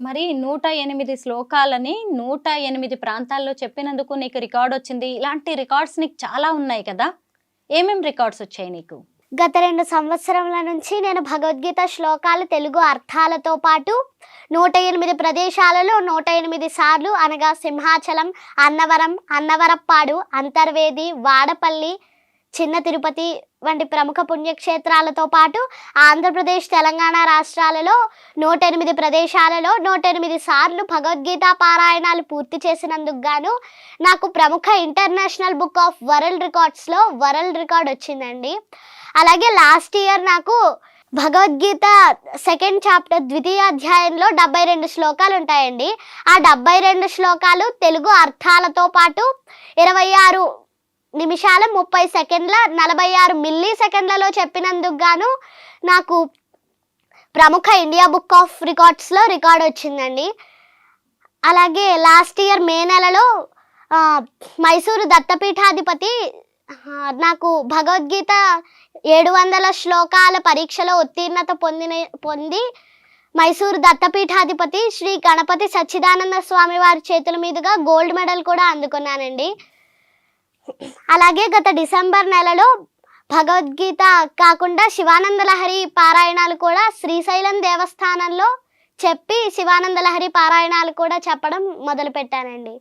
మరి నూట ఎనిమిది శ్లోకాలని నూట ఎనిమిది ప్రాంతాల్లో చెప్పినందుకు నీకు రికార్డ్ వచ్చింది. ఇలాంటి రికార్డ్స్ నీకు చాలా ఉన్నాయి కదా. ఏమేం రికార్డ్స్ వచ్చాయి నీకు? గత రెండు సంవత్సరాల నుంచి నేను భగవద్గీత శ్లోకాలు తెలుగు అర్థాలతో పాటు నూట ఎనిమిది ప్రదేశాలలో నూట ఎనిమిది సార్లు అనగా సింహాచలం అన్నవరం అన్నవరప్పాడు అంతర్వేది వాడపల్లి చిన్న తిరుపతి వంటి ప్రముఖ పుణ్యక్షేత్రాలతో పాటు ఆంధ్రప్రదేశ్ తెలంగాణ రాష్ట్రాలలో నూట ఎనిమిది ప్రదేశాలలో నూట ఎనిమిది సార్లు భగవద్గీత పారాయణాలు పూర్తి చేసినందుకు గాను నాకు ప్రముఖ ఇంటర్నేషనల్ బుక్ ఆఫ్ వరల్డ్ రికార్డ్స్లో వరల్డ్ రికార్డ్ వచ్చిందండి. అలాగే లాస్ట్ ఇయర్ నాకు భగవద్గీత సెకండ్ చాప్టర్ ద్వితీయ అధ్యాయంలో డెబ్బై రెండు శ్లోకాలు ఉంటాయండి. ఆ డెబ్బై రెండు శ్లోకాలు తెలుగు అర్థాలతో పాటు ఇరవై ఆరు నిమిషాల ముప్పై సెకండ్ల నలభై ఆరు మిల్లీ సెకండ్లలో చెప్పినందుకు గాను నాకు ప్రముఖ ఇండియా బుక్ ఆఫ్ రికార్డ్స్లో రికార్డ్ వచ్చిందండి. అలాగే లాస్ట్ ఇయర్ మే నెలలో మైసూరు దత్తపీఠాధిపతి నాకు భగవద్గీత ఏడు వందల శ్లోకాల పరీక్షలో ఉత్తీర్ణత పొందిన పొంది మైసూరు దత్తపీఠాధిపతి శ్రీ గణపతి సచ్చిదానంద స్వామి వారి చేతుల మీదుగా గోల్డ్ మెడల్ కూడా అందుకున్నానండి. అలాగే గత డిసెంబర్ నెలలో భగవద్గీత కాకుండా శివానంద లహరి పారాయణాలు కూడా శ్రీశైలం దేవస్థానంలో చెప్పి శివానంద లహరి పారాయణాలు కూడా చెప్పడం మొదలుపెట్టానండి.